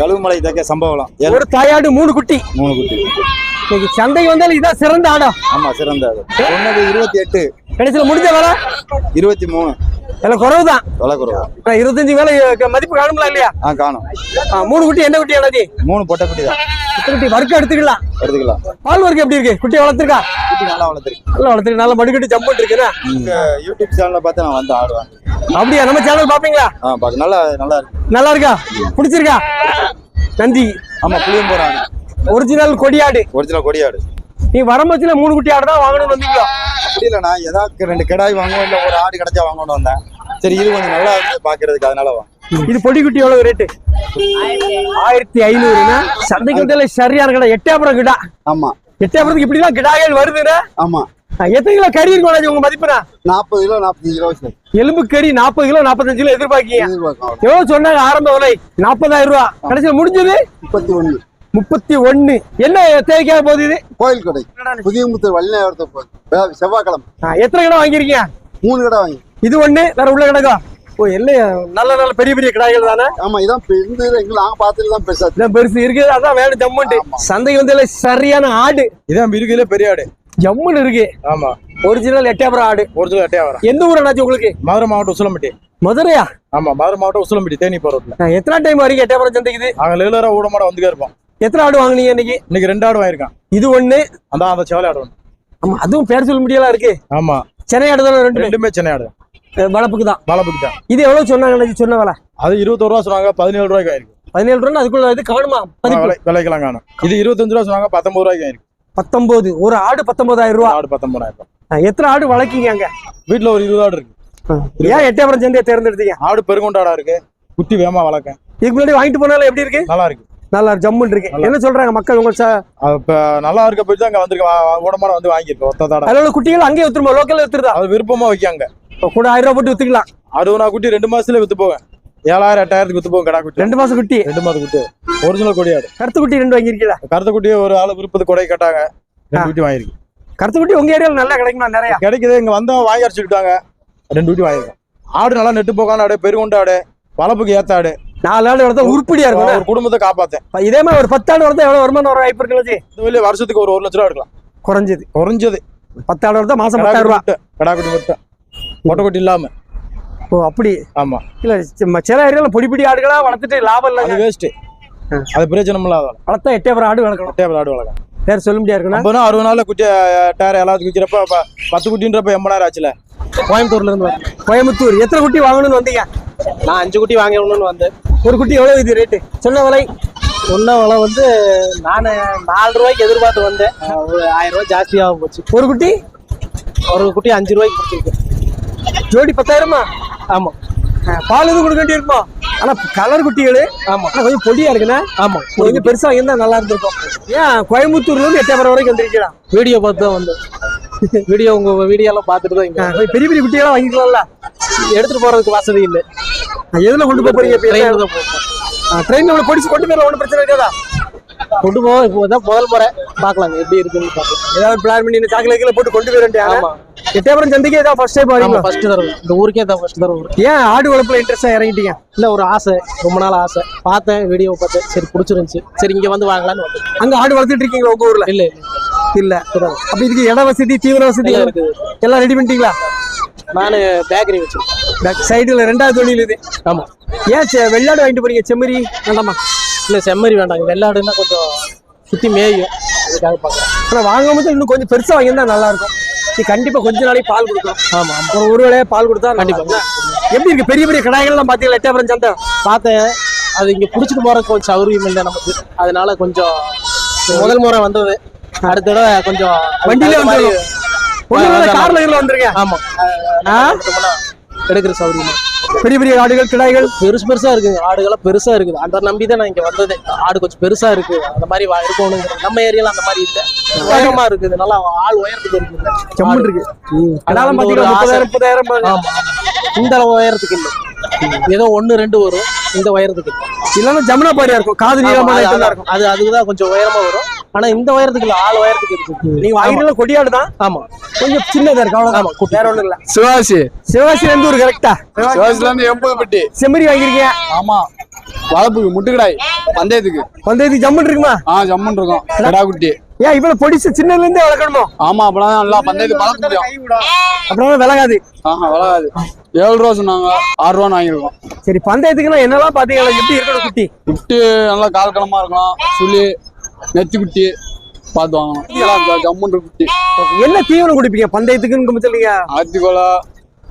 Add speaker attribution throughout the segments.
Speaker 1: கழுவுமலை தக்க சம்பவம்.
Speaker 2: ஒரு தாயாடு மூணு குட்டி.
Speaker 1: மூணு குட்டி.
Speaker 2: இன்னைக்கு சந்தைக்கு வந்தாலும் இதான் சிறந்த ஆடம்
Speaker 1: ஆமா சிறந்த அது சொன்னது இருபத்தி எட்டு.
Speaker 2: கடைசியில் முடிஞ்ச வேலை?
Speaker 1: இருபத்தி மூணு.
Speaker 2: எல்லாம் குறவு தான்
Speaker 1: தொலை குறைவா
Speaker 2: இருபத்தஞ்சு வேலை மதிப்பு காணுங்களா இல்லையா?
Speaker 1: ஆ காணும்.
Speaker 2: ஆ, மூணு குட்டி என்ன குட்டி என்னது
Speaker 1: மூணு பொட்டை குட்டி தான்.
Speaker 2: குட்டி குட்டி வர்க்கம் எடுத்துக்கலாம்.
Speaker 1: எடுத்துக்கலாம்.
Speaker 2: பால் வர்க்கம் எப்படி இருக்கு? குட்டி வளர்த்துருக்கா?
Speaker 1: குட்டி நல்லா வளர்த்துருக்கு.
Speaker 2: நல்லா வளர்த்துருக்கு நல்லா மடுக்கட்டு ஜம்ப்
Speaker 1: உங்க யூடியூப் சேனல்ல பார்த்து நான் வந்து ஆடுவேன்.
Speaker 2: அப்படியா? நம்ம சேனல் பாப்பீங்களா
Speaker 1: ஆ பாக்க நல்லா நல்லா இருக்கு.
Speaker 2: நல்லா இருக்கா? பிடிச்சிருக்கா? நன்றி
Speaker 1: ஆமா புளியும் போறாங்க.
Speaker 2: ஒரிஜினல் கொடியாடு.
Speaker 1: ஒரிஜினல் கொடியாடு.
Speaker 2: நீ வரம்பச்சுல மூணு குட்டி ஆடு தான் வாங்கணும்னு வந்தீங்களா?
Speaker 1: அப்படி இல்லைண்ணா ஏதாவது ரெண்டு கிடாய் வாங்குவோம் இல்ல ஒரு ஆடு கிடைச்சா வாங்கணும்னு வந்தேன். சரி இது கொஞ்சம் நல்லா இருக்கு பாக்குறதுக்கு அதனால வா.
Speaker 2: இது பொடி குட்டி எவ்வளவு ரேட்டு ஆயிரத்தி ஐநூறுனா சந்தைக்கு சரியான கடை. எட்டாபுரம் கிடா.
Speaker 1: ஆமா.
Speaker 2: எட்டாபுரத்துக்கு இப்படிலாம் கிடாய்கள் வருதுன்னா?
Speaker 1: ஆமா.
Speaker 2: எத்தனை கிலோ கறி இருக்கும் அண்ணாச்சி உங்க மதிப்புனா
Speaker 1: நாற்பது கிலோ நாற்பத்தஞ்சு கிலோ
Speaker 2: எலும்பு கறி நாற்பது கிலோ நாற்பத்தஞ்சு கிலோ எதிர்பார்க்கீங்க. எவ்வளவு சொன்னாங்க ஆரம்ப விலை? நாற்பதாயிரம் ரூபா. கடைசியில் முடிஞ்சது?
Speaker 1: முப்பத்தி ஒண்ணு
Speaker 2: முப்பத்தி ஒண்ணு என்ன தேவைக்காக போகுது இது?
Speaker 1: கோயில் கடை. புதிய முத்தூர் வள்ளிநாயகத்தை செவ்வாய்க்கிழமை.
Speaker 2: ஆ, எத்தனை கடை வாங்கியிருக்கீங்க?
Speaker 1: மூணு கடை வாங்கி.
Speaker 2: இது ஒண்ணு வேற உள்ள கிடக்கா? ஓ என்ன நல்ல நல்ல பெரிய பெரிய கிடாய்கள் தானே?
Speaker 1: ஆமா இதான் இதுல எங்க நாங்க பார்த்தது தான் பெருசா
Speaker 2: பெருசு இருக்கு அதான் வேணும் ஜம்முன்ட்டு. சந்தைக்கு வந்து சரியான ஆடு.
Speaker 3: இதான் மிருகில பெரிய ஆடு.
Speaker 2: ஜம்முன்னு இருக்கு.
Speaker 3: ஆமா.
Speaker 2: ஒரிஜினல் எட்டாபுரம் ஆடு.
Speaker 3: ஒரிஜினல் அட்டையா வரும்
Speaker 2: எந்த ஊர் அண்ணாச்சி உங்களுக்கு?
Speaker 3: மதுரை மாவட்டம் உசிலம்பட்டி.
Speaker 2: மதுரையா?
Speaker 3: ஆமா மதுரை மாவட்டம் உசிலம்பட்டி தேனி போறதுல.
Speaker 2: எத்தனை டைம் வரைக்கும் எட்டாபுரம் சந்தைக்கு இது
Speaker 3: நாங்க ரெகுலரா ஊடமாட வந்துட்டே இருப்போம்.
Speaker 2: எத்தனை ஆடு வாங்குனீங்க இன்னைக்கு?
Speaker 3: இன்னைக்கு ரெண்டு ஆடு வாங்கியிருக்கான்.
Speaker 2: இது ஒண்ணு.
Speaker 3: அந்த அந்த செவலை ஆடு ஒண்ணு.
Speaker 2: ஆமா அதுவும் பேர் சொல்ல முடியலாம் இருக்கு?
Speaker 3: ஆமா.
Speaker 2: சென்னை ஆடு தானே ரெண்டு
Speaker 3: ரெண்டுமே சென்னை ஆடு.
Speaker 2: வளப்புக்கு தான்.
Speaker 3: பாலப்புக்கு தான்.
Speaker 2: இது எவ்வளவு சொன்னாங்க சொன்ன விலை.
Speaker 3: அது இருபத்தோரு ரூபா சொன்னாங்க பதினேழு ரூபாய்க்கு ஆயிருக்கு
Speaker 2: பதினேழு ரூபா அதுக்குள்ள இது காணுமா
Speaker 3: விலைக்கெல்லாம் காணும். இது இருபத்தஞ்சு ரூபா சொன்னாங்க பத்தொன்பது ரூபாய்க்கு ஆயிருக்கு
Speaker 2: பத்தொன்பது ஒரு ஆடு பத்தொன்பதாயிரம் ரூபா.
Speaker 3: ஆடு பத்தொன்பதாயிரம்
Speaker 2: எத்தனை ஆடு வளர்க்கீங்க அங்க?
Speaker 3: வீட்டுல ஒரு இருபது ஆடு இருக்கு.
Speaker 2: ஏன் எட்டயபுரம் சந்தையை தேர்ந்தெடுத்தீங்க?
Speaker 3: ஆடு பெருங்கொண்டாடா இருக்கு. குட்டி வேகமா வளர்க்க
Speaker 2: இதுக்கு முன்னாடி வாங்கிட்டு போனாலும் எப்படி இருக்கு?
Speaker 3: நல்லா இருக்கு.
Speaker 2: நல்லா ஜம்முன்னு இருக்கு. என்ன சொல்றாங்க மக்கள் உங்க
Speaker 3: நல்லா இருக்க போய் தான் அங்க வந்திருக்க. ஊடமாட வந்து வாங்கியிருக்கோம்
Speaker 2: அதுல உள்ள குட்டிகள் அங்கேயே வித்துருமா? லோக்கல்ல வித்துருதா?
Speaker 3: அது விருப்பமா வைக்காங்க
Speaker 2: கூட ஆயிரம் ரூபாய் போட்டு வித்துக்கலாம்.
Speaker 3: அறுபது நாள் குட்டி ரெண்டு மாசத்துல வித்து போவேன். ஏழாயிரம் எட்டாயிரத்துக்கு வித்து போகும் கடா குட்டி
Speaker 2: ரெண்டு மாசம் குட்டி.
Speaker 3: ரெண்டு மாதம் குட்டி. ஒரிஜினல் கொடியாடு
Speaker 2: கருத்து குட்டி ரெண்டு வாங்கிருக்கீங்களா
Speaker 3: கருத்த குட்டி ஒரு ஆளு விருப்பத்து கொடை கட்டாங்க. ரெண்டு குட்டி வாங்கிருக்கு
Speaker 2: கருத்து குட்டி உங்க ஏரியால நல்லா கிடைக்குமா நிறைய?
Speaker 3: கிடைக்குது. இங்க வந்தவங்க வாங்கி அடிச்சுக்கிட்டாங்க ரெண்டு குட்டி வாங்கிருக்கோம் ஆடு நல்லா நெட்டு போக்கான ஆடு பெருகுண்ட ஆடு வளப்புக்கு ஏத்த ஆடு.
Speaker 2: நாலு ஆடு வளர்த்தா உருப்படியா இருக்கும்
Speaker 3: ஒரு குடும்பத்தை காப்பாத்தேன்.
Speaker 2: இதே மாதிரி ஒரு பத்து ஆடு வளர்த்தா எவ்வளவு வருமானம் வர வாய்ப்பு இருக்குல்ல?
Speaker 3: இந்த வெளியே வருஷத்துக்கு ஒரு ஒரு லட்ச ரூபா எடுக்கலாம்.
Speaker 2: குறைஞ்சது.
Speaker 3: குறைஞ்சது.
Speaker 2: பத்து ஆடு வளர்த்தா மாசம் பத்தாயிரம்
Speaker 3: மட்டும் கடா குட்டி மட்டும் மொட்டை குட்டி இல்லாம.
Speaker 2: ஓ அப்படி?
Speaker 3: ஆமா.
Speaker 2: இல்ல சிம்ம- சில ஏரியால பொடி பொடி ஆடுகளா வளர்த்துட்டு லாபம் இல்லைங்க?
Speaker 3: அது வேஸ்ட் அது பிரச்சனை இல்லாத
Speaker 2: வளர்த்தா எட்டயபுரம் ஆடு வளர்க்கணும்
Speaker 3: டேபிள் ஆடு வளர்க்கலாம்.
Speaker 2: பேர் சொல்ல முடியாது இருக்குண்ணா
Speaker 3: ஐம்பது அறுபது நாள்ல குட்டி டயர் எல்லாத்துக்கும் விற்கிறப்ப ப- பத்து குட்டின்றப்ப எண்பதாயிரம் ஆச்சுல.
Speaker 2: கோயம்புத்தூர்ல இருந்து. கோயம்புத்தூர். எத்தனை குட்டி வாங்கணும்னு வந்தீங்க?
Speaker 4: நான் அஞ்சு குட்டி வாங்கணும்னு வந்தேன்.
Speaker 2: ஒரு குட்டி எவ்வளவு இது ரேட்டு சொன்ன விலை?
Speaker 4: சொன்ன விலை வந்து நான் நாலு ரூபாய்க்கு எதிர்பார்த்து வந்தேன். ஒரு ஆயிரம் ரூபாய் ஜாஸ்தியாக போச்சு.
Speaker 2: ஒரு குட்டி?
Speaker 4: ஒரு குட்டி அஞ்சு ரூபாய்க்கு பிடிச்சிருக்கு.
Speaker 2: ஜோடி பத்தாயிரமா?
Speaker 4: ஆமாம்
Speaker 2: பால் எதுவும் கொடுக்க வேண்டியிருக்குமா? ஆனா கலர் குட்டிகள்
Speaker 4: ஆமா.
Speaker 2: ஆனா கொஞ்சம் பொடியா இருக்குண்ணா
Speaker 4: ஆமாம்
Speaker 2: கொஞ்சம் பெருசா இருந்தா நல்லா இருந்திருக்கும். ஏன் கோயம்புத்தூர்ல இருந்து எட்டயபுரம் வரைக்கும் வந்திருக்கலாம்
Speaker 4: வீடியோ பார்த்து தான் வந்தேன். வீடியோ உங்க வீடியோலாம் பார்த்துட்டு தான் இங்கே
Speaker 2: பெரிய பெரிய குட்டியெல்லாம் வாங்கிக்கலாம்ல?
Speaker 4: எடுத்துட்டு போறதுக்கு வசதி இல்லை.
Speaker 2: எதுல கொண்டு போக போறீங்க
Speaker 4: ட்ரெயினில் தான் போகிறோம்
Speaker 2: ட்ரெயின்ல உள்ள பொடிச்சு கொண்டு போயிடலாம் ஒன்றும் பிரச்சனை இருக்காதா?
Speaker 4: கொண்டு போவோம் இப்போ தான் முதல் முறை. பார்க்கலாங்க எப்படி இருக்குன்னு பார்க்கலாம்.
Speaker 2: ஏதாவது பிளான் பண்ணி கீழே போட்டு கொண்டு போயிட்டு
Speaker 4: ஆமா.
Speaker 2: எட்டயபுரம் சந்தைக்கு ஏதாவது ஃபர்ஸ்ட் டைம்
Speaker 4: ஆமா
Speaker 2: வரீங்களா
Speaker 4: ஃபர்ஸ்ட் தடவை. இந்த ஊருக்கே தான் ஃபர்ஸ்ட் தடவை
Speaker 2: ஏன் ஆடு வளர்ப்புல இன்ட்ரெஸ்டா இறங்கிட்டீங்க?
Speaker 4: இல்லை ஒரு ஆசை. ரொம்ப நாள் ஆசை. பார்த்தேன் வீடியோ பார்த்தேன். சரி பிடிச்சிருந்துச்சு. சரி இங்கே வந்து வாங்கலாம்னு
Speaker 2: அங்க ஆடு வளர்த்துட்டு இருக்கீங்களா உங்க ஊர்ல?
Speaker 4: இல்லை
Speaker 2: இல்ல. அப்ப இதுக்கு இட வசதி தீவிர வசதி எல்லாம் ரெடி பண்ணிட்டீங்களா?
Speaker 4: நான் பேக்கரி வச்சிருக்கேன்.
Speaker 2: சைடுல ரெண்டாவது தொழில் இது.
Speaker 4: ஆமாம்
Speaker 2: ஏன் செ- வெள்ளாடு வாங்கிட்டு போறீங்க? செம்மறி வேண்டாமா?
Speaker 4: இல்லை செம்மறி வேண்டாங்க வெள்ளாடுன்னா கொஞ்சம் சுற்றி மேயும். அதுக்காக பார்க்கலாம்
Speaker 2: ஆனா வாங்கும் போது இன்னும் கொஞ்சம் பெருசா வாங்கியிருந்தா நல்லா இருக்கும். இது கண்டிப்பா கொஞ்ச நாளைக்கு பால் கொடுக்கும்
Speaker 4: ஆமாம் ஆமாம்
Speaker 2: ஒரு ஒரு வேளையா பால் கொடுத்தா
Speaker 4: கண்டிப்பா.
Speaker 2: எப்படி இருக்கு? பெரிய பெரிய கடாய்கள்லாம் பாத்தீங்களா எட்டயபுரம் சந்தை?
Speaker 4: பார்த்தேன். அது இங்கே பிடிச்சிட்டு போகிறதுக்கு கொஞ்சம் சௌகரியம் இல்லை நமக்கு. அதனால கொஞ்சம் முதல் முறை வந்தது. அடுத்த தடவை கொஞ்சம்
Speaker 2: வண்டியிலே வேளை கார்ல வந்துருங்க.
Speaker 4: ஆமாம்
Speaker 2: ஆ?
Speaker 4: எடுக்கிற சௌகரியம்
Speaker 2: பெரிய பெரிய ஆடுகள் கிடாய்கள்?
Speaker 4: பெருசு பெருசா இருக்குங்க ஆடுகள்லாம் பெருசா இருக்குது. அதை நம்பி தான் நான் இங்க வந்ததே. ஆடு கொஞ்சம் பெருசா இருக்கு. அந்த மாதிரி இருக்கணுங்கிற நம்ம ஏரியால அந்த மாதிரி இல்லை. உயரமா இருக்குது. நல்லா ஆள் உயரத்துக்கு இருக்குது.
Speaker 2: செம்மன் இருக்கு.
Speaker 4: அந்த ஒரு
Speaker 2: பாத்தீங்கன்னா. முப்பதாயிரம் முப்பதாயிரம்
Speaker 4: இந்த உயரத்துக்கு இல்லை. ஏதோ ஒண்ணு ரெண்டு வரும். இந்த உயரத்துக்கு. இல்லை.
Speaker 2: இல்லைன்னா ஜமுனா பாரியா இருக்கும். காது
Speaker 4: அது-
Speaker 2: தான் இருக்கும்.
Speaker 4: அது அதுக்குதான் கொஞ்சம் உயரமா வரும். ஆனா இந்த உயரத்துக்கு இல்லை ஆள் உயரத்துக்கு இருக்கு.
Speaker 2: நீங்க வாங்கிட்டு கொடியாடு தான்.
Speaker 4: ஆமா.
Speaker 2: கொஞ்சம் சின்னதா இருக்கு அவ்வளவுதான். வேற ஒண்ணும் இல்ல.
Speaker 3: சிவாசி.
Speaker 2: சிவாசி எந்த ஊர் கரெக்டா
Speaker 3: சிவாசில இருந்து எண்பது பெட்டி.
Speaker 2: செம்மறி வாங்கிருக்கீங்க
Speaker 3: ஆமா. வளப்புக்கு முட்டுக்கடாய். பந்தயத்துக்கு.
Speaker 2: பந்தயத்துக்கு ஜம்முன்னு இருக்குமா?
Speaker 3: ஆ ஜம்முன்னு இருக்கும். கிடா குட்டி
Speaker 2: ஏன் இவ்வளவு பொடிசு சின்னதுல இருந்தே வளர்க்கணுமோ?
Speaker 3: ஆமா அப்பதான் நல்லா பந்தயத்துக்கு பழக்க முடியும்.
Speaker 2: அப்புறம் விலகாது.
Speaker 3: ஆஹா வளராது. ஏழு ரூபா சொன்னாங்க ஆறு ரூபா வாங்கியிருக்கோம்.
Speaker 2: சரி பந்தயத்துக்குன்னா என்னெல்லாம் பாத்தீங்களா? எப்படி இருக்கணும் குட்டி?
Speaker 3: குட்டி நல்லா கால் கிழமா இருக்கணும் சுழி நெத்தி குட்டி பார்த்து வாங்கணும். எல்லாம் ஜ- ஜம்முன்னு இருக்கு குட்டி.
Speaker 2: என்ன தீவனம் குடிப்பீங்க? பந்தயத்துக்குன்னு சொல்லுங்க
Speaker 3: ஆத்திக்கோலா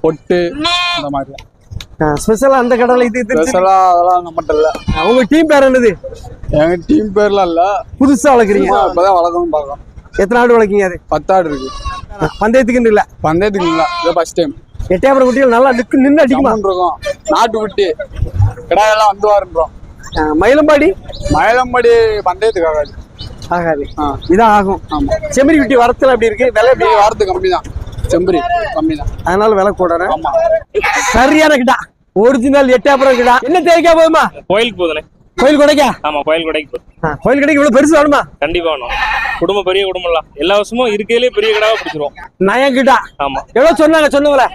Speaker 3: பொட்டு அந்த மாதிரி.
Speaker 2: ஸ்பெஷலா அந்த கடலை இது.
Speaker 3: ஸ்பெஷலா அதெல்லாம் நம்மகிட்ட இல்ல.
Speaker 2: உங்க டீம் பேர் என்னது?
Speaker 3: எங்க டீம் பேர்லாம் இல்ல.
Speaker 2: புதுசா வளர்க்குறீங்க.
Speaker 3: இப்பதான் வளர்க்கணும் பார்க்கலாம்
Speaker 2: எத்தனை ஆடு வளர்க்கீங்க அது?
Speaker 3: பத்தாடு இருக்கு.
Speaker 2: பந்தயத்துக்குன்னு இல்ல.
Speaker 3: பந்தயத்துக்கு இல்ல. இது ஃபர்ஸ்ட் டைம்
Speaker 2: எட்டாயிரம் குட்டிகள் நல்லா நிக்கு நின்று அடிக்குமா?
Speaker 3: இருக்கும் நாட்டு குட்டி. கிடாயெல்லாம் வந்து வாருன்றோம்
Speaker 2: மயிலம்பாடி?
Speaker 3: மயிலம்படி பந்தயத்துக்கு ஆகாது.
Speaker 2: இதான் ஆகும்.
Speaker 3: ஆமா.
Speaker 2: செம்மறி குட்டி வரத்துல அப்படி இருக்கு? விலை
Speaker 3: இப்படி வாரத்து கம்மி தான் செம்பரி கம்மி தான்
Speaker 2: அதனால விலை
Speaker 3: ஆமா.
Speaker 2: சரியான கிட்டா ஒரிஜினல் எட்டாப்புறம் கிட்டா என்ன தேவைக்கா போதுமா
Speaker 5: கோயிலுக்கு போகுதுண்ணே.
Speaker 2: கோயில் கொடைக்கா?
Speaker 5: ஆமா கோயில் கொடைக்கு
Speaker 2: கோயில் கடைக்கு இவ்வளவு பெருசு வேணுமா?
Speaker 5: கண்டிப்பா வேணும். குடும்பம் பெரிய குடும்பம்லாம். எல்லா வருஷமும் இருக்கையிலே பெரிய கடாவா பிடிச்சிருவோம்.
Speaker 2: நயம் கிட்டா
Speaker 5: ஆமா.
Speaker 2: எவ்வளவு சொன்னாங்க சொன்னவங்கள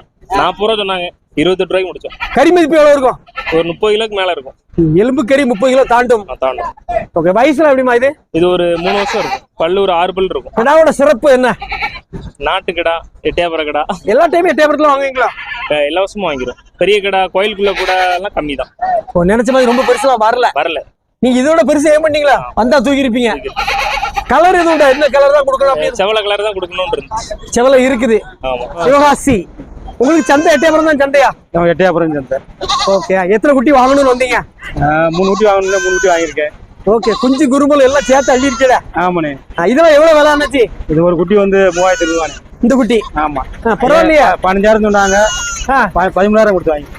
Speaker 5: நாற்பது ரூபா சொன்னாங்க. இருபத்தெட்டு ரூபாய்க்கு முடிச்சோம்.
Speaker 2: கறி மதிப்பு எவ்வளவு இருக்கும்?
Speaker 5: ஒரு முப்பது கிலோக்கு மேல இருக்கும்.
Speaker 2: எலும்பு கறி முப்பது கிலோ தாண்டும்.
Speaker 5: தாண்டும்.
Speaker 2: ஓகே வயசுல எப்படிமா இது?
Speaker 5: இது ஒரு மூணு வருஷம் இருக்கும். பல்லு ஒரு ஆறு பல் இருக்கும்.
Speaker 2: கிடாவோட சிறப்பு என்ன?
Speaker 5: நாட்டு கடா எட்டியாபுர கடா.
Speaker 2: எல்லா டைமும் எட்டாயிரத்துல வாங்குவீங்களா?
Speaker 5: எல்லா வருஷமும் வாங்கிரும் பெரிய கடா கோயிலுக்குள்ள கூட எல்லாம் கம்மி தான்
Speaker 2: நினைச்ச மாதிரி ரொம்ப பெருசுலாம் வரல.
Speaker 5: வரல.
Speaker 2: நீங்க இதோட பெருசு ஏன் பண்ணீங்களா? வந்தா தூக்கி இருப்பீங்க கலர் எதுவும்? என்ன கலர் தான் கொடுக்கணும் அப்படின்னு?
Speaker 5: செவல கலர் தான் கொடுக்கணும்னு இருந்துச்சு.
Speaker 2: செவல இருக்குது.
Speaker 5: ஆமா.
Speaker 2: சிவகாசி. உங்களுக்கு சந்தை எட்டயபுரம் தான் சந்தையா?
Speaker 3: எட்டையாப்புறம் சந்தை.
Speaker 2: ஓகே எத்தனை குட்டி வாங்கணும்னு வந்தீங்க?
Speaker 3: மூணு குட்டி வாங்கணும் மூணு குட்டி வாங்கியிருக்கேன்.
Speaker 2: ஓகே குஞ்சு குருமல் எல்லாம் சேர்த்து அள்ளி இருக்கல
Speaker 3: ஆமாண்ணே
Speaker 2: இதெல்லாம் எவ்வளவு விலை அண்ணாச்சி
Speaker 3: இது ஒரு குட்டி வந்து மூவாயிரத்தி ரூபாய்
Speaker 2: இந்த குட்டி?
Speaker 3: ஆமா.
Speaker 2: பரவாயில்லையா.
Speaker 3: பதினஞ்சாயிரம் சொன்னாங்க. பதிமூணாயிரம் கொடுத்து வாங்கி.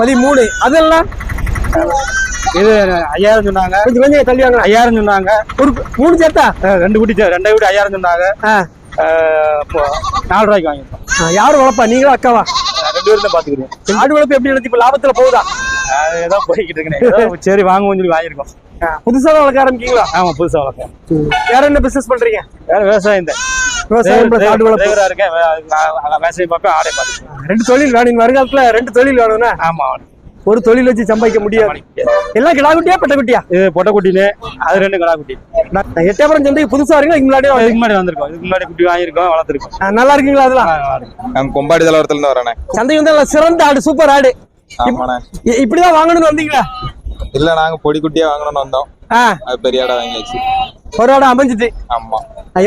Speaker 2: பதிமூணு. அதெல்லாம்?
Speaker 3: இது ஐயாயிரம் சொன்னாங்க.
Speaker 2: கொஞ்சம் கொஞ்சம் தள்ளி வாங்க.
Speaker 3: ஐயாயிரம் சொன்னாங்க.
Speaker 2: ஒரு மூணு சேர்த்தா?
Speaker 3: ரெண்டு குட்டி ரெண்டை குட்டி ஐயாயிரம் சொன்னாங்க. நாலு ரூபாய்க்கு வாங்கியிருக்கோம்
Speaker 2: ஆ, யாரு வளர்ப்பா நீங்களும் அக்காவா?
Speaker 3: ரெண்டு பேரும் தான் பாத்துக்கிறோம்
Speaker 2: ஆடு வளர்ப்பு எப்படி நடத்தி இப்ப லாபத்துல போகுதா?
Speaker 3: ஏதோ போய்கிட்டு இருக்கேன். சரி வாங்குவோம்னு சொல்லி வாங்கியிருக்கோம்.
Speaker 2: புதுசா வளர்க்க ஆரம்பிக்கீங்களா?
Speaker 3: ஆமா புதுசா வளர்க்கேன்
Speaker 2: வேற என்ன பிசினஸ் பண்றீங்க?
Speaker 3: வேற விவசாயம் தான்.
Speaker 2: விவசாயம் ஆடு வளர்ப்பு
Speaker 3: இருக்கேன். விவசாயம் பார்ப்பேன் ஆடை பார்த்துக்கிறேன்
Speaker 2: ரெண்டு தொழில் வேணும். வருங்காலத்துல ரெண்டு தொழில் வேணும்னா.
Speaker 3: ஆமா
Speaker 2: ஒரு தொழில் வச்சு சம்பாதிக்க முடியாது. எல்லாம் கிடா குட்டியா பட்ட குட்டியா
Speaker 3: இது பொட்டை குட்டினு அது ரெண்டு கடா குட்டி
Speaker 2: நான் எட்டயபுரம் சந்தைக்கு புதுசா வரீங்களா இதுக்கு
Speaker 3: முன்னாடி வந்திருக்கோம். இதுக்கு முன்னாடி குட்டி வாங்கியிருக்கோம் வளர்த்துருக்கோம்.
Speaker 2: நல்லா இருக்கீங்களா அதெல்லாம்?
Speaker 6: கொம்பாடி தலைவரத்துல இருந்து வரேனே
Speaker 2: சந்தைக்கு வந்து நல்லா சிறந்த ஆடு சூப்பர் ஆடு. இப்படிதான் வாங்கணும்னு வந்தீங்களா?
Speaker 6: இல்ல நாங்க பொடி குட்டியா வாங்கணும்னு வந்தோம். அது பெரிய ஆடா வாங்கியாச்சு.
Speaker 2: ஒரு ஆடு அமைஞ்சிட்டு
Speaker 6: ஆமா.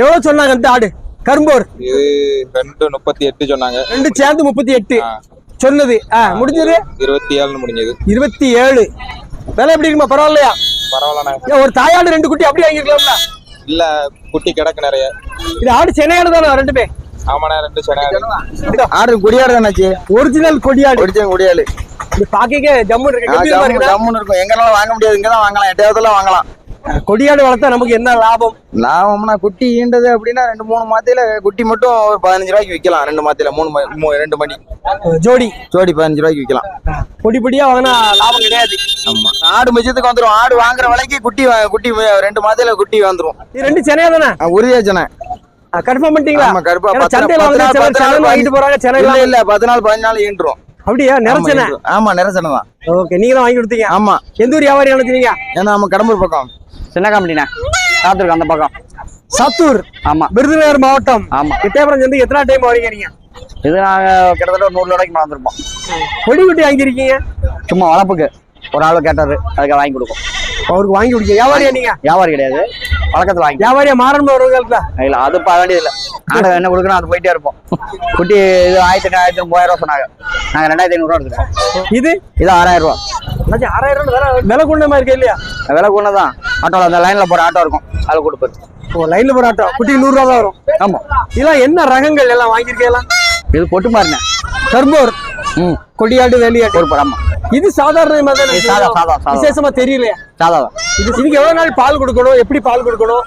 Speaker 2: எவ்வளவு சொன்னாங்க அந்த ஆடு? கரும்போர்.
Speaker 6: இது ரெண்டு முப்பத்தி எட்டு சொன்னாங்க.
Speaker 2: ரெண்டு சேர்ந்து முப்பத்தி எட்டு. சொன்னது. முடிஞ்சது?
Speaker 6: இருபத்தி ஏழுன்னு முடிஞ்சது.
Speaker 2: இருபத்தி ஏழு. விலை எப்படி இருக்குமா? பரவாயில்லையா?
Speaker 6: பரவாயில்லண்ணே
Speaker 2: ஒரு தாயாடு ரெண்டு குட்டி அப்படி வாங்கிருக்கலாம்ல
Speaker 6: இல்ல குட்டி கிடக்கு நிறைய.
Speaker 2: இது ஆடு சென்னையாடு தானே ரெண்டுமே
Speaker 6: ஆமாண்ணே ரெண்டு சென்னை
Speaker 1: ஆடு குடியாடு தானாச்சு
Speaker 2: ஒரிஜினல் கொடியாடு.
Speaker 1: ஒடிச்சேன் குடியாடு.
Speaker 2: இது பாக்க ஜம்மு இருக்கு?
Speaker 1: ஜம்முன்னு இருக்கும். எங்கெல்லாம் வாங்க முடியாது. இங்கதான் வாங்கலாம். எட்டாயிரத்துல வாங்கலாம்.
Speaker 2: கொடியாடு வளர்த்தா நமக்கு என்ன லாபம்?
Speaker 1: லாபம்னா குட்டி ஈண்டது அப்படின்னா ரெண்டு மூணு மாத்தையில குட்டி மட்டும் ஒரு பதினஞ்சு ரூபாய்க்கு விற்கலாம் ரெண்டு மாத்தையில மூணு ரெண்டு மணி.
Speaker 2: ஜோடி.
Speaker 1: ஜோடி பதினஞ்சு ரூபாய்க்கு விற்கலாம்
Speaker 2: பொடி பொடியா வாங்கினா லாபம் கிடையாது.
Speaker 1: ஆமா. ஆடு மிச்சத்துக்கு வந்துரும். ஆடு வாங்குற விலைக்கு குட்டி குட்டி ரெண்டு மாத்தையில குட்டி வந்துரும்.
Speaker 2: இது ரெண்டு சென்னையா தானே?
Speaker 1: உறுதியாச்சனே
Speaker 2: கன்ஃபார்ம் பண்ணிட்டீங்களா?
Speaker 1: ஆமா கருப்பா
Speaker 2: சந்தையில வந்து சென்னை சென்னை வாங்கிட்டு போறாங்க சென்னை
Speaker 1: இல்ல இல்ல பதினஞ்சு நாள் ஈன்றும்
Speaker 2: அப்படியா? நிறச்சனை
Speaker 1: ஆமா, ஆமா நிறச்சனை தான்.
Speaker 2: ஓகே நீங்க தான் வாங்கி கொடுத்தீங்க.
Speaker 1: ஆமா.
Speaker 2: எந்த ஊர் வியாபாரி அனுப்பிச்சீங்க?
Speaker 1: ஏன்னா நம்ம கடம்பூர் பக்கம்.
Speaker 7: சின்ன கம்பெனிண்ணே காத்திருக்கோம் அந்த பக்கம்.
Speaker 2: சாத்தூர்
Speaker 7: ஆமா.
Speaker 2: விருதுநகர் மாவட்டம்.
Speaker 7: ஆமா.
Speaker 2: எட்டயபுரம் சேர்ந்து எத்தனை டைம் வரீங்க நீங்க?
Speaker 7: இது நாங்க கிட்டத்தட்ட ஒரு நூறு ரூபாய்க்கு வந்திருப்போம்.
Speaker 2: கொடி குட்டி வாங்கியிருக்கீங்க?
Speaker 7: சும்மா வளர்ப்புக்கு ஒரு ஆள் கேட்டாரு அதுக்கு வாங்கி கொடுக்கும்
Speaker 2: அவருக்கு வாங்கி கொடுக்க. வியாபாரியா நீங்க?
Speaker 7: வியாபாரி கிடையாது. வழக்கத்துல வாங்கி
Speaker 2: வியாபாரியா மாறணும் ஒரு காலத்துல
Speaker 7: இல்ல அது வேண்டியது இல்ல ஆடை என்ன கொடுக்கணும் அது போயிட்டே இருப்போம். குட்டி இது ஆயிரத்தி எட்டு ஆயிரத்தி மூவாயிரம் ரூபா சொன்னாங்க. நாங்க ரெண்டாயிரத்தி ஐநூறு ரூபா எடுத்துருக்கோம்
Speaker 2: இது?
Speaker 7: இது ஆறாயிரம் ரூபா.
Speaker 2: ஆறாயிரம் ரூபாய் விலை கொண்டமா இருக்கு இல்லையா?
Speaker 7: விலை கூட தான் அந்த லைன்ல போற ஆட்டோ இருக்கும். அதில் கொடுப்பாரு
Speaker 2: ஓ லைன்ல போற ஆட்டோ. குட்டிக்கு நூறு ரூபா தான் வரும்.
Speaker 7: ஆமா.
Speaker 2: இதெல்லாம் என்ன ரகங்கள் எல்லாம் வாங்கியிருக்கீங்களா
Speaker 7: இது பொட்டு மாறினேன். ம்
Speaker 2: கொடியாடு வேலியாடு
Speaker 7: பொறுப்பார் ஆமா.
Speaker 2: இது சாதாரணமா தான். விசேஷமா தெரியலையா?
Speaker 7: சாதா.
Speaker 2: இதுக்கு எவ்வளவு நாள் பால் கொடுக்கணும்? எப்படி பால் கொடுக்கணும்?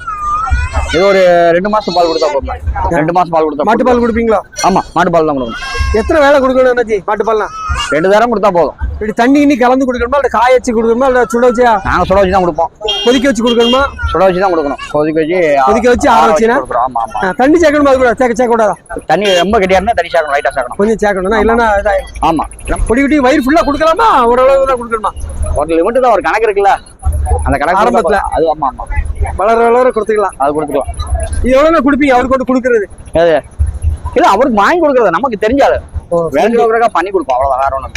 Speaker 7: இது ஒரு ரெண்டு மாசம் பால் கொடுத்தா போதும்? ரெண்டு மாசம் பால் கொடுத்தா
Speaker 2: மாட்டு. பால் கொடுப்பீங்களா?
Speaker 7: ஆமா மாட்டு பால் தான் கொடுக்கணும்.
Speaker 2: எத்தனை வேலை கொடுக்கணும் அண்ணாச்சி மாட்டு பால்லாம்
Speaker 7: ரெண்டு தரம் கொடுத்தா போதும்.
Speaker 2: இப்படி தண்ணி கிண்ணி கலந்து கொடுக்கணுமா இல்ல காய வச்சு கொடுக்கணுமா இல்ல சுட வச்சு?
Speaker 7: நாங்க சுட வச்சு தான் கொடுப்போம்.
Speaker 2: கொதிக்க வச்சு கொடுக்கணுமா?
Speaker 7: சுட வச்சு தான் கொடுக்கணும். கொதிக்க வச்சு
Speaker 2: கொதிக்க வச்சு ஆற வச்சுனா? தண்ணி சேர்க்கணுமா அது கூட? சேர்க்க சேர்க்க கூடாதா?
Speaker 7: தண்ணி ரொம்ப கெட்டியா இருந்தா தண்ணி சேர்க்கணும் லைட்டா சேர்க்கணும்.
Speaker 2: கொஞ்சம் சேர்க்கணும்னா இல்லைன்னா இதாயிரும்.
Speaker 7: ஆமா.
Speaker 2: கொடி குட்டி வயிறு ஃபுல்லா கொடுக்கலாமா? ஓரளவு தான் கொடுக்கணுமா?
Speaker 7: ஒரு லிமிட் தான் ஒரு கணக்கு இருக்குல்ல. அந்த கணக்கு
Speaker 2: ஆரம்பத்துல.
Speaker 7: அது ஆமா ஆமா.
Speaker 2: வளர வளர கொடுத்துக்கலாம்.
Speaker 7: அது கொடுத்துருவோம்
Speaker 2: இது எவ்வளவு கொடுப்பீங்க? அவருக்கு கொண்டு கொடுக்கறது.
Speaker 7: அது இல்ல அவருக்கு வாங்கி கொடுக்கறது நமக்கு தெரிஞ்சாது வேண்டுறவங்க பண்ணி கொடுப்போம். அவ்வளவுதான். வேற இல்ல.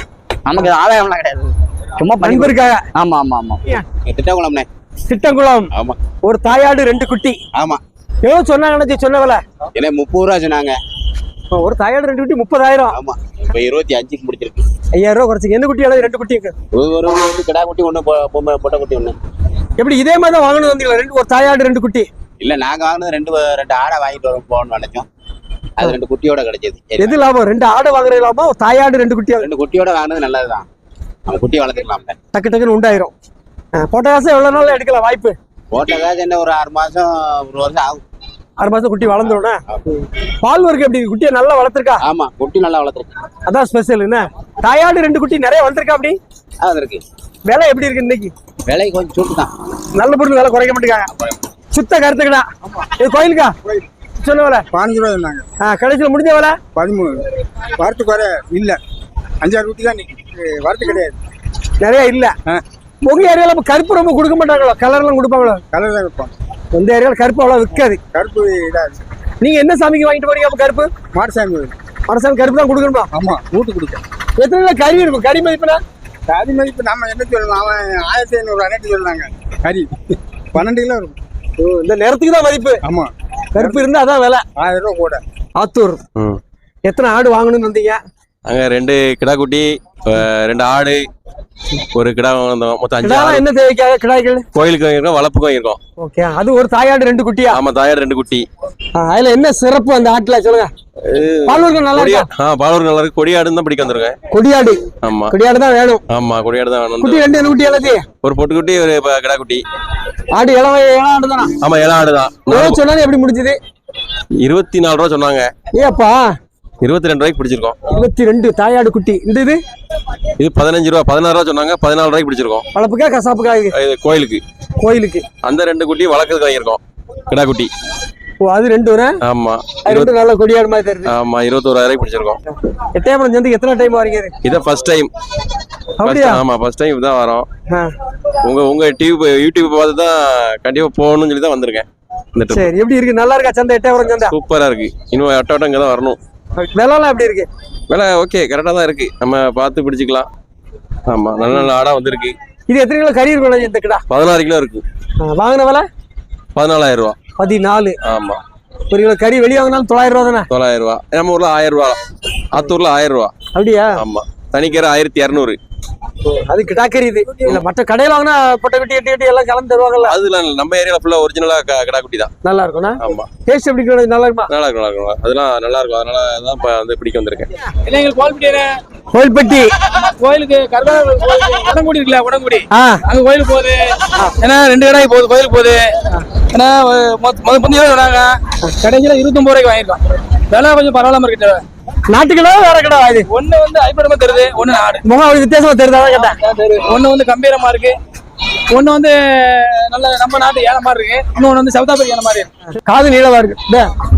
Speaker 7: நமக்கு ஆதாயம்லாம் கிடையாது. சும்மா பண்ணி
Speaker 2: நண்பருக்காக.
Speaker 7: ஆமா ஆமா ஆமா.
Speaker 6: திட்டகுளம்ண்ணே
Speaker 2: திட்டங்குளம்.
Speaker 6: ஆமா.
Speaker 2: ஒரு தாயாடு ரெண்டு குட்டி.
Speaker 6: ஆமா.
Speaker 2: எவ்வளவு சொன்னாங்க அண்ணாச்சி சொன்ன விலை.
Speaker 6: என்ன முப்பது ரூபா சொன்னாங்க.
Speaker 2: ஒரு தாயாடு ரெண்டு குட்டி முப்பதாயிரம்.
Speaker 6: ஆமா. இப்ப இருபத்தி அஞ்சுக்கு முடிச்சிருக்கு
Speaker 2: ஐயாயிரம் ரூபாய் குறைச்சிங்க என்ன குட்டி அளவு ரெண்டு குட்டி இருக்கு.
Speaker 6: ஒரு ஒரு கிடா குட்டி பொம்மை பொட்டை குட்டி ஒண்ணு.
Speaker 2: எப்படி இதே மாதிரி தான் வாங்கணும் வந்தீங்களா? ரெண்டு ஒரு தாயாடு ரெண்டு குட்டி.
Speaker 6: இல்ல நாங்க வாங்கினது ரெண்டு ரெண்டு ஆடை வாங்கிட்டு வரோம் போகணும்னு நினைச்சோம். அது ரெண்டு குட்டியோட கிடைச்சது.
Speaker 2: எது லாபம்? ரெண்டு ஆடு வாங்குறது லாபம்? ஒரு தாயாடு ரெண்டு குட்டி
Speaker 6: ரெண்டு குட்டியோட வாங்கினது நல்லதுதான். நம்ம குட்டி வளர்த்துக்கலாம்ல.
Speaker 2: டக்கு டக்குன்னு உண்டாயிரும். போட்ட காசு எவ்வளவு நாள் எடுக்கலாம்? வாய்ப்பு.
Speaker 6: போட்ட காசு என்ன ஒரு ஆறு மாசம் ஒரு வருஷம் ஆகும்.
Speaker 2: ஆறு மாசம் குட்டி வளர்ந்துடும் பால் வர்க்கு எப்படி? குட்டியை நல்லா வளர்த்துருக்கா?
Speaker 6: ஆமா குட்டி நல்லா வளர்த்துருக்கு.
Speaker 2: அதான் ஸ்பெஷல் என்ன? தாயாடு ரெண்டு குட்டி நிறைய வளர்த்துருக்கா அப்படி?
Speaker 6: அது இருக்கு.
Speaker 2: விலை எப்படி இருக்கு இன்னைக்கு?
Speaker 6: விலை கொஞ்சம் சூட்டு தான்
Speaker 2: நல்ல பொருள் விலை குறைக்க மாட்டேங்காங்க சுத்த கருத்துக்கடா. இது கோயிலுக்கா? சொன்ன விலை.
Speaker 3: பதினஞ்சு ரூபா சொன்னாங்க.
Speaker 2: ஆ கடைசியில் முடிஞ்ச விலை?
Speaker 3: பதிமூணு. வரத்து குறை இல்ல. அஞ்சாறு குட்டி தான் நிக்கு வரத்து கிடையாது.
Speaker 2: நிறைய இல்ல. உங்க ஏரியால இப்ப கருப்பு ரொம்ப கொடுக்க மாட்டாங்களோ? கலர் எல்லாம் கொடுப்பாங்களோ?
Speaker 3: கலர் தான் வைப்போம்
Speaker 2: இந்த ஏரியால கருப்பு அவ்வளவு விற்காது.
Speaker 3: கருப்பு இதா இருக்கு.
Speaker 2: நீங்க என்ன சாமிக்கு வாங்கிட்டு போறீங்க அப்ப கருப்பு?
Speaker 3: மாரசாமி கோயில்.
Speaker 2: அரசாங்கம் கருப்பு தான் கொடுக்கணுமா?
Speaker 3: ஆமா வீட்டு கொடுக்கும்
Speaker 2: எத்தனை கிலோ கறி இருக்கும்? கறி மதிப்புனா?
Speaker 3: கறி மதிப்பு நம்ம என்ன சொல்லலாம் அவன் ஆயிரத்தி ஐநூறு ரேட்டு சொன்னாங்க கறி. பன்னெண்டு கிலோ இருக்கும்.
Speaker 2: ஓ, இந்த நேரத்துக்கு தான் மதிப்பு.
Speaker 3: ஆமா.
Speaker 2: கருப்பு இருந்தா அதான் விலை.
Speaker 3: ஆயிரம் ரூபா கூட.
Speaker 2: ஆத்தூர்.
Speaker 8: ம்.
Speaker 2: எத்தனை ஆடு வாங்கணும்னு வந்தீங்க?
Speaker 8: அங்க ரெண்டு கிடாக்குட்டி ரெண்டு ஆடு ஒரு கிடா வாங்கினோம். மொத்தம் அஞ்சு
Speaker 2: என்ன தேவைக்காக? கிடாய்கள்
Speaker 8: கோயிலுக்கு வாங்கியிருக்கோம் வளர்ப்புக்கும் வாங்கியிருக்கோம்.
Speaker 2: ஓகே. அது ஒரு தாயாடு ரெண்டு குட்டியா?
Speaker 8: ஆமா தாயார் ரெண்டு குட்டி.
Speaker 2: அதுல என்ன சிறப்பு அந்த ஆட்டுல? சொல்லுங்க. பால்வர்க்கம் நல்லா இருக்கா?
Speaker 8: ஆ நல்லா இருக்கு. தான் பிடிக்க வந்திருக்கேன்.
Speaker 2: கொடியாடு.
Speaker 8: ஆமா.
Speaker 2: கொடியாடு தான் வேணும்.
Speaker 8: ஆமா கொடியாடு தான் வேணும்.
Speaker 2: குட்டி ரெண்டு குட்டி எல்லாத்தையும்?
Speaker 8: ஒரு பொட்டு குட்டி ஒரு கிடா குட்டி.
Speaker 2: ஆடு இளவ இளம் ஆடு தானா?
Speaker 8: ஆமா ஏழாம் ஆடு தான்.
Speaker 2: சொன்னாலும் எப்படி முடிஞ்சது?
Speaker 8: இருபத்தி நாலு ரூபா சொன்னாங்க.
Speaker 2: ஏப்பா
Speaker 8: இருபத்தி ரெண்டு ரூபாய்க்கு பிடிச்சிருக்கோம்.
Speaker 2: இருபத்தி ரெண்டு தாயாடு குட்டி. இந்த இது?
Speaker 8: இது பதினஞ்சு ரூபா பதினாறு ரூபா சொன்னாங்க பதினாலு ரூபாய்க்கு பிடிச்சிருக்கோம்.
Speaker 2: வளர்ப்புக்கா கசாப்புக்கா இது?
Speaker 8: இது கோயிலுக்கு.
Speaker 2: கோயிலுக்கு.
Speaker 8: அந்த ரெண்டு குட்டி வளர்க்கறதுக்கு வாங்கியிருக்கோம். கிடா குட்டி.
Speaker 2: ஓ அது ரெண்டு வரும்
Speaker 8: ஆமா.
Speaker 2: ரெண்டு நல்ல கொடியாடு மாதிரி தெரியுது
Speaker 8: ஆமா இருபத்தோராயிரம் பிடிச்சிருக்கோம்.
Speaker 2: எட்டயபுரம் சந்தைக்கு எத்தனை டைம் வரீங்க இது?
Speaker 8: ஃபர்ஸ்ட் டைம்
Speaker 2: அப்படியா?
Speaker 8: ஆமா ஃபர்ஸ்ட் டைம் தான் வரோம். உங்க உங்க டிவி யூடியூப் பார்த்து தான் கண்டிப்பா போகணும்னு சொல்லி தான் வந்திருக்கேன்.
Speaker 2: சரி எப்படி இருக்கு? நல்லா இருக்கா சந்தை? எட்டயபுரம் சந்தை
Speaker 8: சூப்பரா இருக்கு. இன்னும் வட்ட வட்டம் இங்க தான் வரணும்.
Speaker 2: விலைலாம் எப்படி இருக்கு?
Speaker 8: விலை ஓகே கரெக்டா தான் இருக்கு. நம்ம பார்த்து பிடிச்சிக்கலாம். ஆமா நல்ல நல்ல ஆடா வந்திருக்கு.
Speaker 2: இது எத்தனை கிலோ கறி இருக்கும் இந்த கிடா?
Speaker 8: பதினாறு கிலோ இருக்கு.
Speaker 2: வாங்கின விலை?
Speaker 8: பதினாலாயிரம் ரூபா.
Speaker 2: பதினாலு.
Speaker 8: ஆமா.
Speaker 2: ஒரு கிலோ கறி வெளியே வாங்கினாலும் தொள்ளாயிரம் ரூபா தானே?
Speaker 8: தொள்ளாயிரம் ரூபா. நம்ம ஊர்ல ஆயிரம் ரூபா. ஆத்தூர்ல ஆயிரம் ரூபா.
Speaker 2: அப்படியா?
Speaker 8: ஆமா. தனிக்கரை ஆயிரத்தி இரநூறு
Speaker 2: அது கிடா கறி இது. இல்ல மற்ற கடையில வாங்கினா பொட்டை கட்டி எட்டி எட்டி எல்லாம் கலந்து தருவாங்கல்ல.
Speaker 8: அதெல்லாம் இல்ல. நம்ம ஏரியால ஃபுல்லா ஒரிஜினலா கிடா குட்டி தான்.
Speaker 2: நல்லா இருக்கும்னா?
Speaker 8: ஆமா.
Speaker 2: டேஸ்ட் எப்படி நல்லா இருக்குமா?
Speaker 8: நல்லா இருக்கும் நல்லா இருக்கும். அதெல்லாம் நல்லா இருக்கும். அதனால தான் வந்து பிடிக்க வந்திருக்கேன்.
Speaker 4: இல்லை எங்களுக்கு
Speaker 2: கோயில்பட்டி.
Speaker 4: கோயிலுக்கு கோயிலுக்கு உடங்குடி இருக்குல்ல உடங்குடி அங்க கோயிலுக்கு போகுது. ஏன்னா ரெண்டு கடாய் போகுது கோயிலுக்கு போகுது. ஏன்னா முத முந்தைய சொன்னாங்க கடைசியில் இருபத்தொம்பது ரூபாய்க்கு வாங்கியிருக்கோம் விலை கொஞ்சம் பரவாயில்லாம இருக்கு
Speaker 2: நாட்டுக்கிலோ வேற கிடா இது
Speaker 4: ஒண்ணு வந்து ஐப்படமா தருது ஒண்ணு நாடு.
Speaker 2: முகம் வித்தியாசமா தெரியுதா? கேட்டேன்.
Speaker 4: ஒண்ணு வந்து கம்பீரமா இருக்கு. ஒண்ணு வந்து நல்ல நம்ம நாட்டு ஏன மாதிரி இருக்கு. இன்னொன்னு வந்து சவுத் ஆப்பிரிக்கா ஏன மாதிரி இருக்கு.
Speaker 2: காது நீளமா இருக்கு.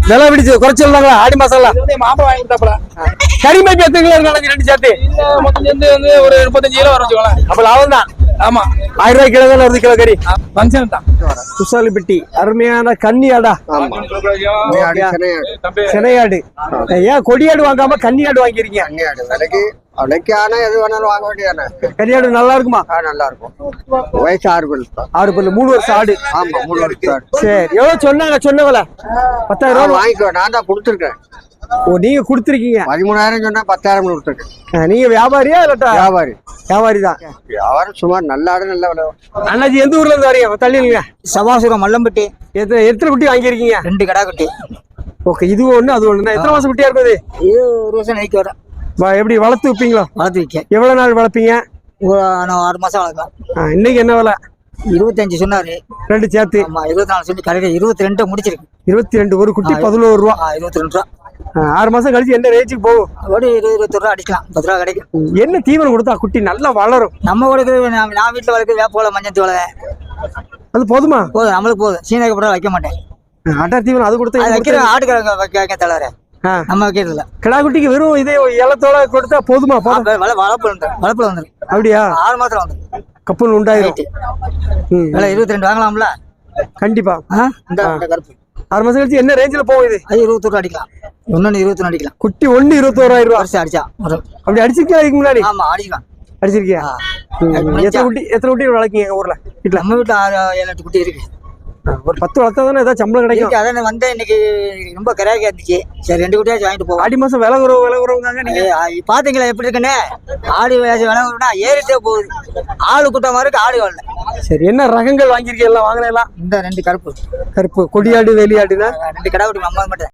Speaker 2: விலை பிடிச்சு குறைச்சிருந்தாங்களா ஆடி மாசம்லாம்.
Speaker 4: இது வந்து என் மாமா வாங்கி கொடுத்தாப்புல.
Speaker 2: கறி மதிப்பு எத்தனை கிலோ இருக்கும் ரெண்டு சேர்த்து?
Speaker 4: மொத்தம் சேர்ந்து வந்து ஒரு முப்பத்தஞ்சு கிலோ வர வச்சுக்கோங்களேன்.
Speaker 2: அப்ப லாபம் தான்
Speaker 4: ஆமா.
Speaker 2: ஆயிரம் ரூபாய் கிலோ தானே வருது கிலோ கறி?
Speaker 4: ஃபங்க்ஷன் தான்.
Speaker 2: குசாலிப்பட்டி அருமையான கன்னியாடா. சினையாடு ஏன் கொடியாடு வாங்காம கன்னியாடு வாங்கிருக்கீங்க
Speaker 9: கன்னியாடு. விலைக்கு விலைக்கு ஆனா எது வேணாலும் வாங்க வேண்டியதானே?
Speaker 2: கன்னியாடு நல்லா இருக்குமா?
Speaker 9: ஆ, நல்லா இருக்கும். வயசு ஆறு தான்
Speaker 2: ஆடு பல்லு. மூணு வருஷம் ஆடு.
Speaker 9: ஆமா மூணு வருஷம் ஆடு.
Speaker 2: சரி. எவ்வளவு சொன்னாங்க? சொன்னவல பத்தாயிரம் ரூபாய்
Speaker 9: வாங்கிக்கோ. நான் தான் கொடுத்துருக்கேன்.
Speaker 2: ஓ நீங்க கொடுத்துருக்கீங்க.
Speaker 9: பதிமூணாயிரம் சொன்னா பத்தாயிரம் கொடுத்துருக்கேன்
Speaker 2: ஆ, நீங்க வியாபாரியா இல்லாட்டா?
Speaker 9: வியாபாரி.
Speaker 2: வியாபாரி தான்.
Speaker 9: வியாபாரம் சுமார் நல்ல ஆடு நல்ல விலை.
Speaker 2: அண்ணாச்சி எந்த ஊர்ல இருந்து வரீங்க? தள்ளிடுங்க
Speaker 7: சபாசுரம் மல்லம்பட்டி.
Speaker 2: எத்தனை எத்தனை குட்டி வாங்கியிருக்கீங்க?
Speaker 7: ரெண்டு கடா குட்டி.
Speaker 2: ஓகே இது ஒண்ணு அது ஒண்ணு எத்தனை மாசம் குட்டியா இருக்குது?
Speaker 7: இது ஒரு வருஷம் நைக்கு வரும்.
Speaker 2: வ- எப்படி வளர்த்து வைப்பீங்களா?
Speaker 7: வளர்த்து வைக்க
Speaker 2: எவ்வளவு நாள் வளர்ப்பீங்க?
Speaker 7: ஆறு மாசம் வளர்க்கலாம்.
Speaker 2: இன்னைக்கு என்ன விலை?
Speaker 7: இருபத்தஞ்சு சொன்னாரு.
Speaker 2: ரெண்டு சேர்த்து.
Speaker 7: ஆமா இருபத்தி நாலு சொல்லி கடையில் இருபத்தி ரெண்டு முடிச்சிருக்கு.
Speaker 2: இருபத்தி ரெண்டு ஒரு குட்டி பதினோரு ரூபா.
Speaker 7: இருபத்தி ரெண்டு ரூபா.
Speaker 2: ஆறு மாசம் கழிச்சு என்ன ரேஞ்சுக்கு போகும்?
Speaker 7: அதோட இருபது இருபத்தி ரூபா அடிக்கலாம். பத்து ரூபா கிடைக்கும்.
Speaker 2: என்ன தீவனம் கொடுத்தா குட்டி நல்லா வளரும்?
Speaker 7: நம்ம வளர்க்குறது நான் வீட்டில் வளர்க்குறது வேப்போல மஞ்சள் வளர
Speaker 2: அது போதுமா?
Speaker 7: போதும் நம்மளுக்கு போதும். சீனக்கு கூட வைக்க மாட்டேன்.
Speaker 2: அட்டா தீவனம் அது கொடுத்தா
Speaker 7: வைக்கிற ஆட்டுக்கிழங்க வைக்க
Speaker 2: ஆ.
Speaker 7: நம்ம வைக்கிறது இல்ல
Speaker 2: கிடா குட்டிக்கு வெறும் இதே இலத்தோட கொடுத்தா போதுமா? போதும்.
Speaker 7: வள வளர்ப்பு வந்துடும் வளர்ப்புல வந்துடும்
Speaker 2: அப்படியா?
Speaker 7: ஆறு மாசத்துல வந்துடும்
Speaker 2: கப்பல் உண்டாயிரும்.
Speaker 10: இருபத்தி ரெண்டு வாங்கலாம்ல?
Speaker 2: கண்டிப்பா.
Speaker 10: இந்த கருப்பு.
Speaker 2: ஆறு மாசம் கழிச்சு என்ன ரேஞ்சில் போகும் இது?
Speaker 10: அது இருபத்தொரு அடிக்கலாம். இன்னொன்று இருபத்தொன்று அடிக்கலாம்.
Speaker 2: குட்டி ஒண்ணு இருபத்தோராயிரம் ரூபா.
Speaker 10: வருஷம் அடிச்சா. ஒரு
Speaker 2: அப்படி அடிச்சிருக்கியா இதுக்கு முன்னாடி?
Speaker 10: ஆமா அடிக்கலாம்.
Speaker 2: அடிச்சிருக்கியா? எத்தனை குட்டி எத்தனை குட்டி வளர்க்கீங்க ஊர்ல? வீட்டுல
Speaker 10: நம்ம வீட்டுல ஆறு ஏழு எட்டு குட்டி இருக்கு.
Speaker 2: ஒரு பத்து வளர்த்தா தானே ஏதாவது சம்பளம் கிடைக்கும்.
Speaker 10: இருக்கு. அதான் வந்தேன். இன்னைக்கு ரொம்ப கிராக்கியா இருந்துச்சு சரி ரெண்டு குட்டியாச்சும் வாங்கிட்டு போவோம்.
Speaker 2: ஆடி மாசம் விலை குறவு விலை குறவுங்க நீங்க.
Speaker 10: ஏய், ஆ, பாத்தீங்களா எப்படி இருக்குன்னு? ஆடு வேலை விளங்குனா ஏறிட்டே போகுது. ஆளு கூட்டமா இருக்கு ஆடு வரல.
Speaker 2: சரி என்ன ரகங்கள் வாங்கியிருக்கீங்க? எல்லாம் வாங்கினா எல்லாம்
Speaker 10: இந்த ரெண்டு கருப்பு.
Speaker 2: கருப்பு. கொடியாடு வேலியாடுனா?
Speaker 10: ரெண்டு கடை குட்டி நம்ம மட்டும்.